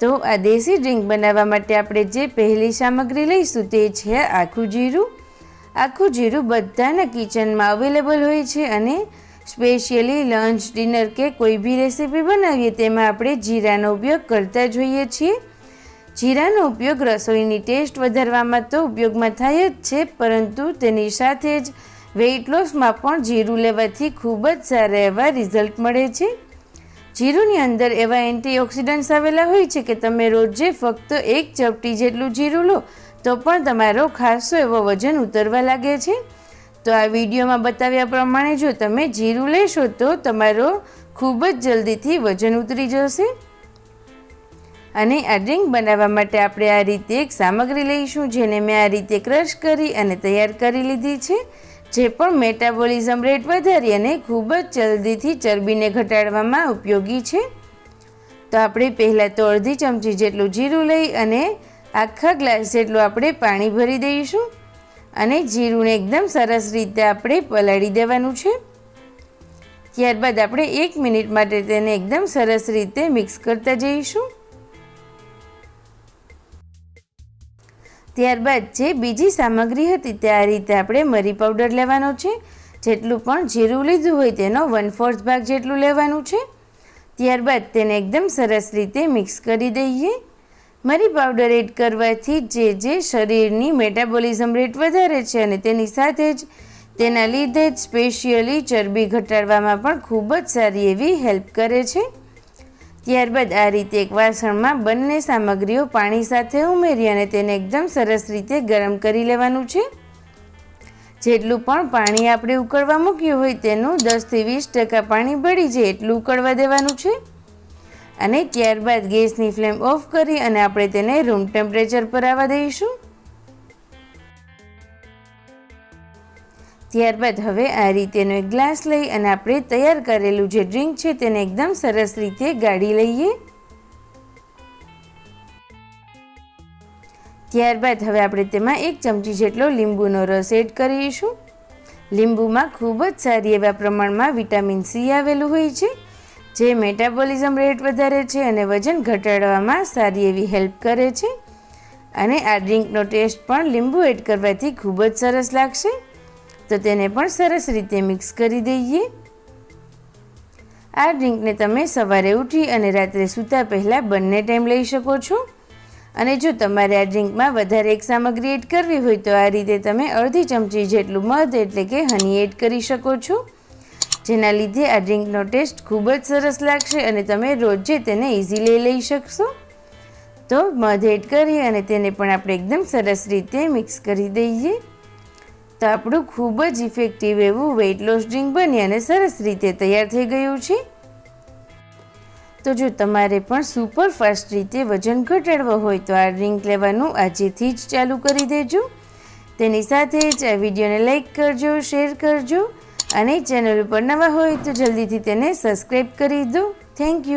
તો આ દેશી ડ્રિંક બનાવવા માટે આપણે જે પહેલી સામગ્રી લઈશું તે છે આખું જીરું. આખું જીરું બધાના કિચનમાં અવેલેબલ હોય છે અને સ્પેશિયલી લંચ ડિનર કે કોઈ બી રેસીપી બનાવીએ તેમાં આપણે જીરાનો ઉપયોગ કરતા જોઈએ છીએ. જીરાનો ઉપયોગ રસોઈની ટેસ્ટ વધારવામાં તો ઉપયોગમાં થાય જ છે, પરંતુ તેની સાથે જ વેઇટ લોસમાં પણ જીરું લેવાથી ખૂબ જ સારા એવા રિઝલ્ટ મળે છે. જીરુંની અંદર એવા એન્ટીઓક્સિડન્ટ્સ આવેલા હોય છે કે તમે રોજે ફક્ત એક ચપટી જેટલું જીરું લો, તો પણ તમારો ખાસો એવો વજન ઉતરવા લાગે છે. તો આ વિડીયોમાં બતાવ્યા પ્રમાણે જો તમે જીરું લેશો, તો તમારો ખૂબ જ જલ્દીથી વજન ઉતરી જશે. અને આ ડ્રિંક બનાવવા માટે આપણે આ રીતે એક સામગ્રી લઈશું, જેને મેં આ રીતે ક્રશ કરી અને તૈયાર કરી લીધી છે. જે પણ મેટાબોલિઝમ રેટ વધારી અને ખૂબ જ જલ્દીથી ચરબીને ઘટાડવામાં ઉપયોગી છે. તો આપણે પહેલાં તો અડધી ચમચી જેટલું જીરું લઈ અને આખા ગ્લાસ જેટલું આપણે પાણી ભરી દઈશું અને જીરુંને એકદમ સરસ રીતે આપણે પલાળી દેવાનું છે. ત્યારબાદ આપણે એક મિનિટ માટે તેને એકદમ સરસ રીતે મિક્સ કરતા જઈશું. ત્યારબાદ જે બીજી સામગ્રી હતી, તે આ રીતે આપણે મરી પાવડર લેવાનો છે. જેટલું પણ જીરું લીધું હોય, તેનો વન ફોર્થ ભાગ જેટલું લેવાનું છે. ત્યારબાદ તેને એકદમ સરસ રીતે મિક્સ કરી દઈએ. મરી પાવડર એડ કરવાથી જે જે શરીરની મેટાબોલિઝમ રેટ વધારે છે અને તેની સાથે જ તેના લીધે જ સ્પેશિયલી ચરબી ઘટાડવામાં પણ ખૂબ જ સારી એવી હેલ્પ કરે છે. ત્યારબાદ આ રીતે એક વાસણમાં બંને સામગ્રીઓ પાણી સાથે ઉમેરી અને તેને એકદમ સરસ રીતે ગરમ કરી લેવાનું છે. જેટલું પણ પાણી આપણે ઉકળવા મૂક્યું હોય તેનું દસથી વીસ ટકા પાણી ભળી જાય એટલું ઉકળવા દેવાનું છે. અને ત્યારબાદ ગેસની ફ્લેમ ઓફ કરી અને આપણે તેને રૂમ ટેમ્પરેચર પર આવવા દઈશું. ત્યારબાદ હવે આ રીતેનો એક ગ્લાસ લઈ અને આપણે તૈયાર કરેલું જે ડ્રિંક છે તેને એકદમ સરસ રીતે ગાળી લઈએ. ત્યારબાદ હવે આપણે તેમાં એક ચમચી જેટલો લીંબુનો રસ એડ કરીશું. લીંબુમાં ખૂબ જ સારી એવા પ્રમાણમાં વિટામિન સી આવેલું હોય છે, જે મેટાબોલિઝમ રેટ વધારે છે અને વજન ઘટાડવામાં સારી એવી હેલ્પ કરે છે. અને આ ડ્રિંકનો ટેસ્ટ પણ લીંબુ એડ કરવાથી ખૂબ જ સરસ લાગશે. તો તેને પણ સરસ રીતે મિક્સ કરી દઈએ. આ ડ્રિંકને તમે સવારે ઉઠી અને રાત્રે સૂતા પહેલાં બંને ટાઈમ લઈ શકો છો. અને જો તમારે આ ડ્રિંકમાં વધારે એક સામગ્રી એડ કરવી હોય તો આ રીતે તમે અડધી ચમચી જેટલું મધ એટલે કે હની એડ કરી શકો છો. જેના લીધે આ ડ્રિંકનો ટેસ્ટ ખૂબ જ સરસ લાગશે અને તમે રોજે તેને ઇઝીલી લઈ શકશો. તો મધ એડ કરી અને તેને પણ આપણે એકદમ સરસ રીતે મિક્સ કરી દઈએ. તો આપણું ખૂબ જ ઇફેક્ટિવ એવું વેઇટ લોસ ડ્રિંક બની અને સરસ રીતે તૈયાર થઈ ગયું છે. તો જો તમારે પણ સુપર ફાસ્ટ રીતે વજન ઘટાડવું હોય તો આ ડ્રિંક લેવાનું આજેથી જ ચાલુ કરી દેજો. તેની સાથે જ આ વિડીયોને લાઇક કરજો શેર કરજો અને ચેનલ ઉપર નવા હોય તો જલ્દીથી તેને સબસ્ક્રાઈબ કરી દો. Thank you